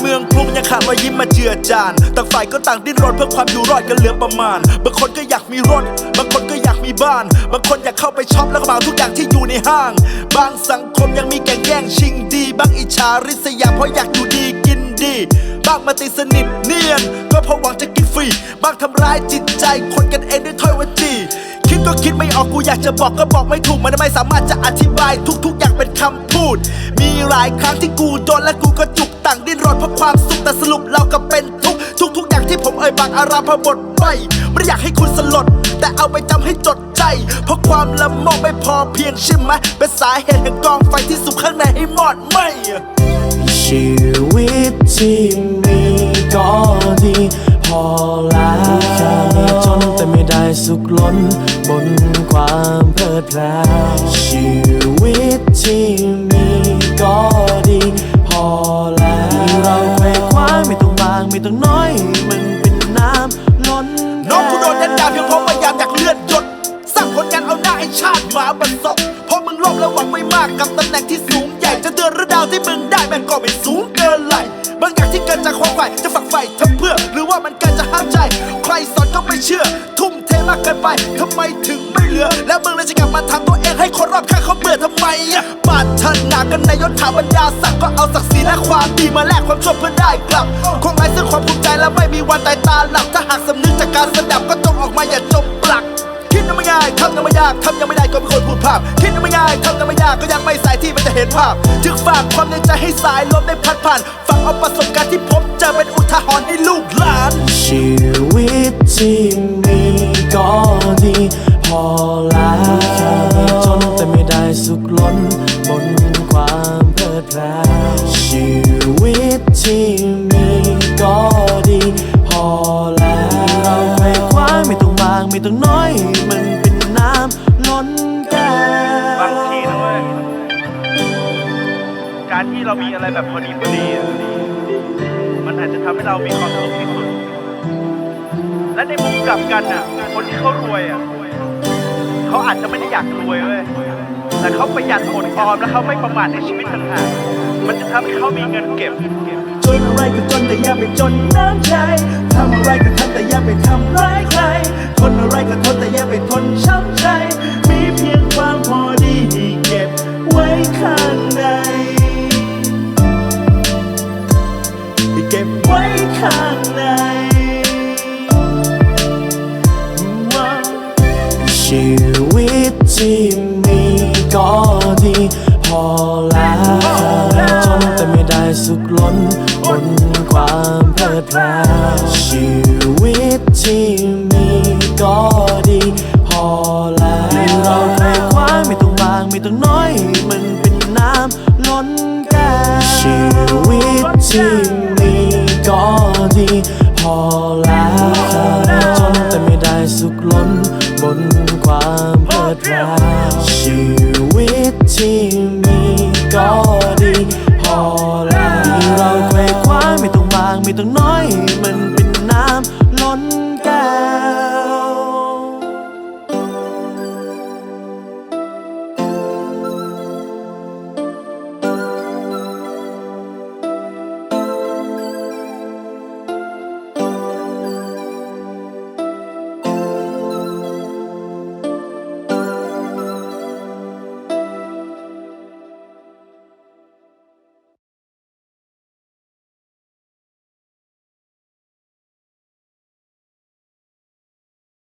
เมืองกรุงยังขาดรอยยิ้มมาเจือจานต่างฝ่ายก็ต่างดิ้นรนเพื่อความอยู่รอดกันเหลือประมาณ บางคนก็อยากมีรถ บางคนก็อยากมีบ้าน บางคนอยากเข้าไปช็อปแล้วก็เหมาทุกอย่างที่อยู่ในห้าง บางสังคมยังมีแก่งแย่งชิงดี บางอิจฉาริษยาเพราะอยากอยู่ดีกินดีบางมาตีสนิทเนียน ก็เพราะหวังจะกินฟรี บางทำร้ายจิตใจคนกันเองด้วย ก็คิดไม่ออกกูอยากจะบอกก็บอกไม่ถูกมันไม่สามารถจะอธิบายทุกๆ อย่างเป็นคำพูด มีหลายครั้งที่กูโดนและกูก็จุกต่างดิ้นรนเพราะความสุขแต่สรุปเราก็เป็นทุกทุกๆ อย่างที่ผมเอ่ยปากอารามพบทไปไม่ได้อยากให้คุณสลด แต่เอาไปจำให้จดใจ เพราะความละโมบไม่พอเพียงใช่ไหมเป็นสาเหตุแห่งกองไฟที่สุกข้างในให้หมอดไหมชีวิตที่มีก็ดี สุขล้นบนความเพลิดเพลินชีวิตที่มีก็ดี พอแล้วเราไขว่คว้าไม่ต้องบางไม่ต้องน้อย มันเป็นน้ำล้นน้องกูโดนยันดาเพียงเพราะพยายามอยากเลื่อนยศสร้างผลงานเอาหน้าให้ชาติหมาบันซบเพราะมึงโลภและหวังไว้มากกับตำแหน่งที่สูงใหญ่จะเดือนรือดาวที่มึงได้แม่งก็ไม่สูงเกินไหลบางอย่างที่เกินจากความฝ่ายจะฝักใฝ่ทำเพื่อ หรือว่ามันเกินจะห้ามใจ ใครสอนก็ไม่เชื่อทุ มเทมากเกินไปทำไมถึงไม่เหลือ แล้วมึงเลยจะกลับมาทำตัวเองให้คนรอบข้างเขาเบื่อทำไมปาดชนากันในยศถาบรรดาศักดิ์ก็เอาศักดิ์ศรีและความดีมาแลกความชั่วเพื่อได้กลับ คงไร้ซึ่งความภูมิใจและไม่มีวันตายตาหลับถ้าหากสำนึกจากการสดับก็ต้องออกมาอย่าจมปลักคิดยังไม่ง่ายทำยังไม่ยากทำยังไม่ได้ก็เป็นคนพูดภาพ คิดยังไม่ง่ายทำยังไม่ยากก็ยังไม่สายที่มันจะเห็นภาพจึงฝากความในใจให้สายลมได้พัดผ่านฟังเอาประสบการณ์ที่พบเจอเป็นอุทาหรณ์ให้ลูกหลานชีวิตที่มี ก็ดีพอแล้วแค่มีจนแต่ไม่ได้สุขล้นบนความเพลิดเพลินชีวิตที่มีก็ดีพอแล้วเราไขว่คว้าไม่ต้องบางไม่ต้องน้อยมันเป็นน้ำล้นแก้วบางทีนะเว้ยการที่เรามีอะไรแบบพอดีพอดี มันอาจจะทำให้เรามีความสุขที่สุด และในมุมกลับกันอะ คนที่เขารวยอะเขาอาจจะไม่ได้อยากรวยเว้ยแต่เขาประหยัดอดออมและเขาไม่ประมาทในชีวิตต่างหากมันจะทำให้เขามีเงินเก็บ จนอะไรก็จนแต่อย่าไปจนน้ำใจทำอะไรก็ทำแต่อย่าไปทำ ชีวิตที่มีก็ดีพอแล้วจนแต่ไม่ได้สุขล้นบนความเพลิดเพลินชีวิตที่มีก็ดีพอแล้วเราเคยคว้าไม่ต้องวางไม่ต้องน้อยมันเป็นน้ำล้นแก้วชีวิตที่มีก็ดีพอแล้วจนแต่ไม่ได้สุขล้นบน ดราชีวิตที่มีก็ดี พอแล้วเราเคว้คว้าไม่ต้องวางไม่ต้องน้อยมัน